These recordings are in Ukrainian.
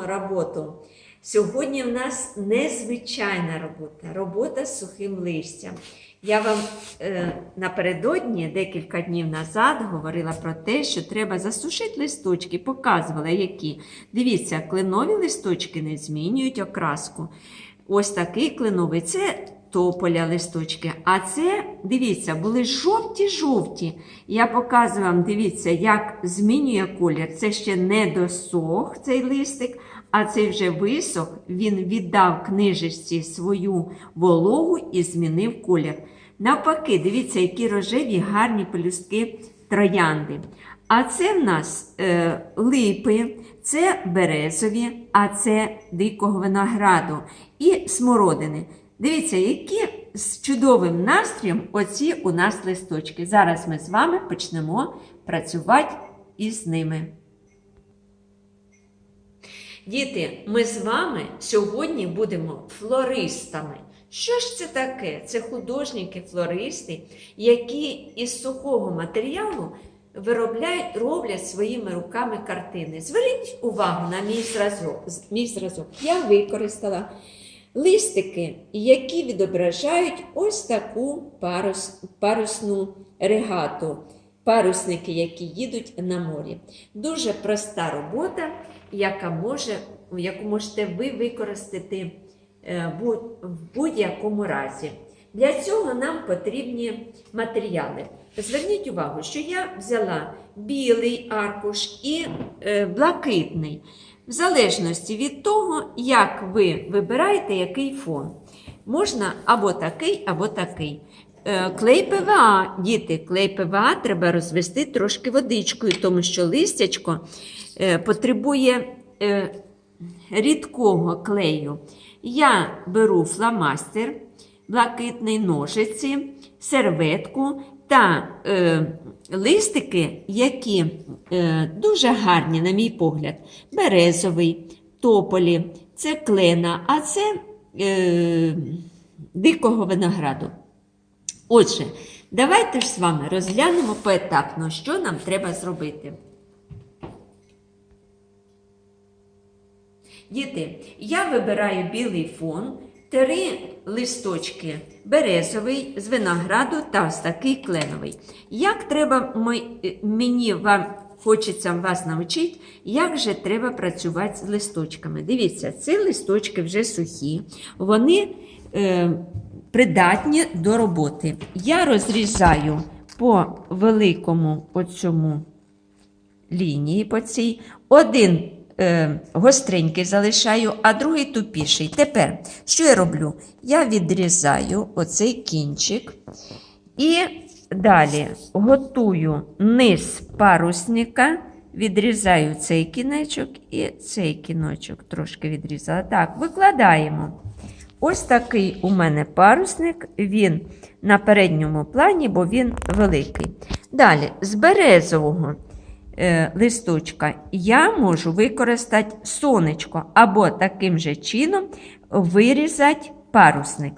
Роботу. Сьогодні в нас незвичайна робота, робота з сухим листям. Я вам е, напередодні, декілька днів назад, говорила про те, що треба засушити листочки, показувала які. Дивіться, кленові листочки не змінюють окраску. Ось такий кленовий це тополя листочки. А це, дивіться, були жовті-жовті. Я показую вам, дивіться, як змінює колір. Це ще не досох цей листик, а цей вже висох. Він віддав книжечці свою вологу і змінив колір. Навпаки, дивіться, які рожеві гарні пелюстки троянди. А це в нас е, липи, це березові, а це дикого винограду і смородини. Дивіться, які з чудовим настроєм оці у нас листочки. Зараз ми з вами почнемо працювати із ними. Діти, ми з вами сьогодні будемо флористами. Що ж це таке? Це художники-флористи, які із сухого матеріалу виробляють, роблять своїми руками картини. Зверніть увагу на мій зразок. Мій зразок. Я використала листики, які відображають ось таку парус, парусну регату, парусники, які їдуть на морі. Дуже проста робота, яка може, яку можете ви використати е, в будь-якому разі. Для цього нам потрібні матеріали. Зверніть увагу, що я взяла білий аркуш і е, блакитний. В залежності від того, як ви вибираєте який фон. Можна або такий, або такий. Е, Клей ПВА, діти, клей ПВА треба розвести трошки водичкою, тому що листячко е, потребує е, рідкого клею. Я беру фломастер, блакитний ножиці, серветку та листики, які дуже гарні, на мій погляд, березовий, тополі, це клена, а це е, дикого винограду. Отже, давайте ж з вами розглянемо поетапно, що нам треба зробити. Діти, я вибираю білий фон, три листочки березовий з винограду та ось такий кленовий. Як треба мені вам хочеться вас навчити, як же треба працювати з листочками? Дивіться, ці листочки вже сухі, вони е, придатні до роботи. Я розрізаю по великому оцьому лінії по цій. Один е, гостренький залишаю, а другий тупіший. Тепер, що я роблю? Я відрізаю оцей кінчик і далі готую низ парусника, відрізаю цей кінечок і цей кіночок трошки відрізала. Так, викладаємо. Ось такий у мене парусник, він на передньому плані, бо він великий. Далі, з березового е, листочка я можу використати сонечко або таким же чином вирізати парусник.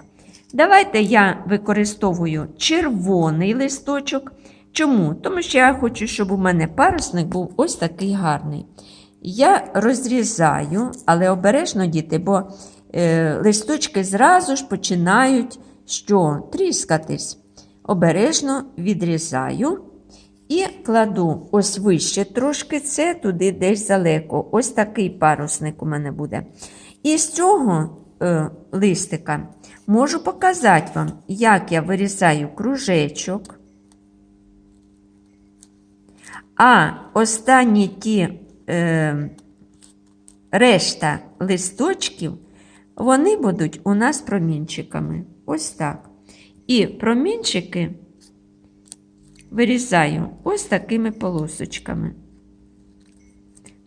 Давайте я використовую червоний листочок. Чому? Тому що я хочу, щоб у мене парусник був ось такий гарний. Я розрізаю, але обережно діти, бо е, листочки зразу ж починають що? тріскатись. Обережно відрізаю і кладу ось вище трошки це туди десь далеко. Ось такий парусник у мене буде. І з цього е, листика можу показати вам, як я вирізаю кружечок. А останні ті е, решта листочків, вони будуть у нас промінчиками. Ось так. І промінчики вирізаю ось такими полосочками.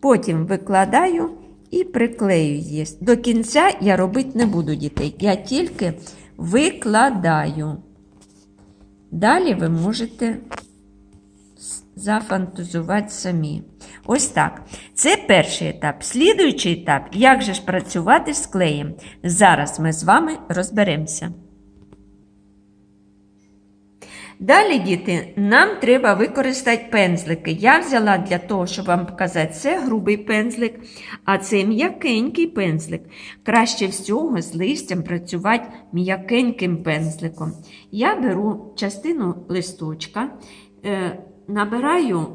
Потім викладаю і приклею її. До кінця я робити не буду дітей. Я тільки викладаю. Далі ви можете зафантазувати самі. Ось так. Це перший етап. Слідуючий етап, як же ж працювати з клеєм. Зараз ми з вами розберемося. Далі, діти, нам треба використати пензлики. Я взяла для того, щоб вам показати, це грубий пензлик, а це м'якенький пензлик. Краще всього з листям працювати м'якеньким пензликом. Я беру частину листочка, е, набираю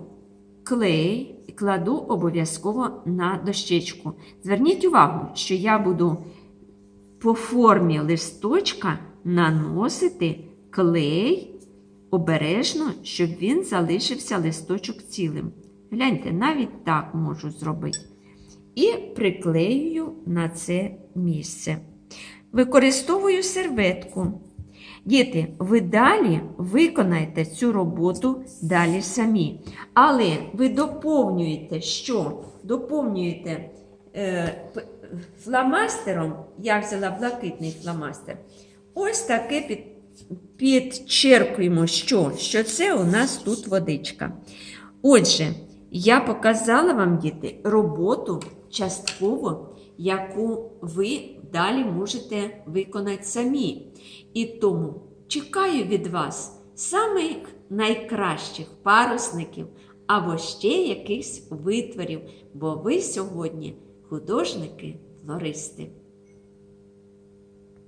клей і кладу обов'язково на дощечку. Зверніть увагу, що я буду по формі листочка наносити клей обережно, щоб він залишився листочок цілим. Гляньте, навіть так можу зробити. І приклеюю на це місце. Використовую серветку. Діти, ви далі виконаєте цю роботу далі самі. Але ви доповнюєте що? Доповнюєте е, фломастером, я взяла блакитний фломастер. Ось таке під, підчеркуємо, що? що це у нас тут водичка. Отже, я показала вам, діти, роботу частково, яку ви далі можете виконати самі. І тому чекаю від вас самих найкращих парусників або ще якихось витворів, бо ви сьогодні художники-флористи.